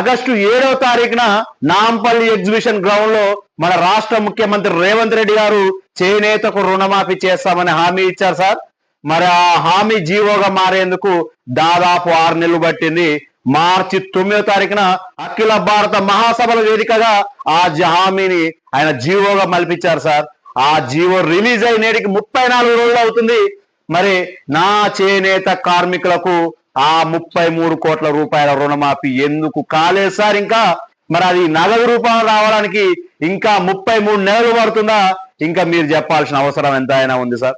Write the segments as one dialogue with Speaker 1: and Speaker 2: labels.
Speaker 1: August ఏడవ తారీఖున Nampally exhibition గ్రౌండ్లో మన రాష్ట్ర ముఖ్యమంత్రి రేవంత్ రెడ్డి గారు చేనేతకు రుణమాఫీ చేస్తామని హామీ ఇచ్చారు సార్. మరి ఆ హామీ జీవోగా మారేందుకు దాదాపు ఆరు నెలలు పట్టింది. మార్చి తొమ్మిదో తారీఖున అఖిల భారత మహాసభల వేదికగా ఆ హామీని ఆయన జీవోగా మలిపించారు సార్. ఆ జీవో రిలీజ్ అయి నేటికి ముప్పై నాలుగు రోజులు అవుతుంది. మరి నా చేనేత కార్మికులకు ఆ ముప్పై మూడు కోట్ల రూపాయల రుణమాఫీ ఎందుకు కాలేదు సార్ ఇంకా? మరి అది నగదు రూపాయలు రావడానికి ఇంకా ముప్పై మూడు నెలలు పడుతుందా? ఇంకా మీరు చెప్పాల్సిన అవసరం ఎంత అయినా ఉంది సార్.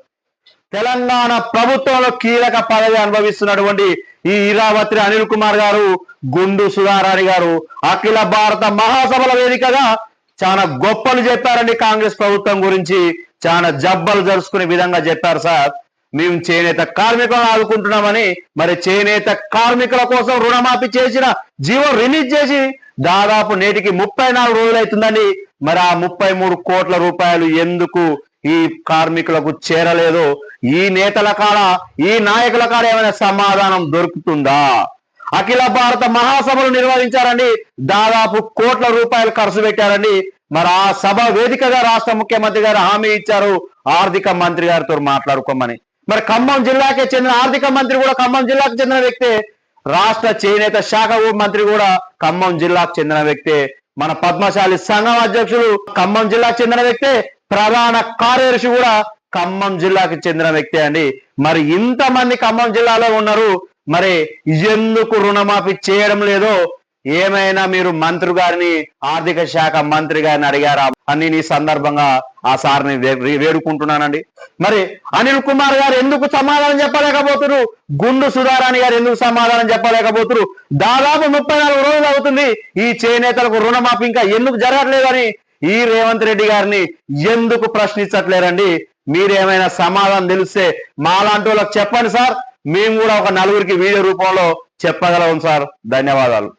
Speaker 1: తెలంగాణ ప్రభుత్వంలో కీలక పదవి అనుభవిస్తున్నటువంటి ఈ ఇరావత్రి అనిల్ కుమార్ గారు గుండు సుధారాణి గారు అఖిల భారత మహాసభల వేదికగా చాలా గొప్పలు చెప్పారండి కాంగ్రెస్ ప్రభుత్వం గురించి. చాలా జబ్బలు జరుచుకునే విధంగా చెప్పారు సార్. మేము చేనేత కార్మికులను ఆదుకుంటున్నామని మరి చేనేత కార్మికుల కోసం రుణమాఫీ చేసిన జీవో రిలీజ్ చేసి దాదాపు నేటికి ముప్పై నాలుగు రోజులు మరి ఆ ముప్పై మూడు కోట్ల రూపాయలు ఎందుకు ఈ కార్మికులకు చేరలేదు? ఈ నేతల కాడ ఈ నాయకుల కాడ ఏమైనా సమాధానం దొరుకుతుందా? అఖిల భారత మహాసభలు నిర్వహించారండి. దాదాపు కోట్ల రూపాయలు ఖర్చు పెట్టారండి. మరి ఆ సభ వేదికగా రాష్ట్ర ముఖ్యమంత్రి గారు హామీ ఇచ్చారు. ఆర్థిక మంత్రి గారితో మాట్లాడుకోమని. మరి ఖమ్మం జిల్లాకే చెందిన ఆర్థిక మంత్రి కూడా ఖమ్మం జిల్లాకు చెందిన వ్యక్తే. రాష్ట్ర చేనేత శాఖ మంత్రి కూడా ఖమ్మం జిల్లాకు చెందిన వ్యక్తే. మన పద్మశాలి సంఘం అధ్యక్షుడు ఖమ్మం జిల్లాకు చెందిన వ్యక్తే. ప్రధాన కార్యదర్శి కూడా ఖమ్మం జిల్లాకు చెందిన వ్యక్తే అండి. మరి ఇంతమంది ఖమ్మం జిల్లాలో ఉన్నారు. మరి ఎందుకు రుణమాఫీ చేయడం లేదో ఏమైనా మీరు మంత్రి గారిని ఆర్థిక శాఖ మంత్రి గారిని అడిగారా? అని ఈ సందర్భంగా ఆ సార్ని వే- వేడుకుంటున్నానండి. మరి అనిల్ కుమార్ గారు ఎందుకు సమాధానం చెప్పలేకపోతున్నారు గుండు సుధారాణి గారు ఎందుకు సమాధానం చెప్పలేకపోతున్నారు దాదాపు ముప్పై నాలుగు రోజులు అవుతుంది ఈ చేనేతలకు రుణమాఫీ ఇంకా ఎందుకు జరగట్లేదని ఈ రేవంత్ రెడ్డి గారిని ఎందుకు ప్రశ్నించట్లేరండి? మీరేమైనా సమాధానం తెలిస్తే మాలాంటి వాళ్ళకి చెప్పండి సార్. మేము కూడా ఒక నలుగురికి వీడియో రూపంలో చెప్పగలం సార్. ధన్యవాదాలు.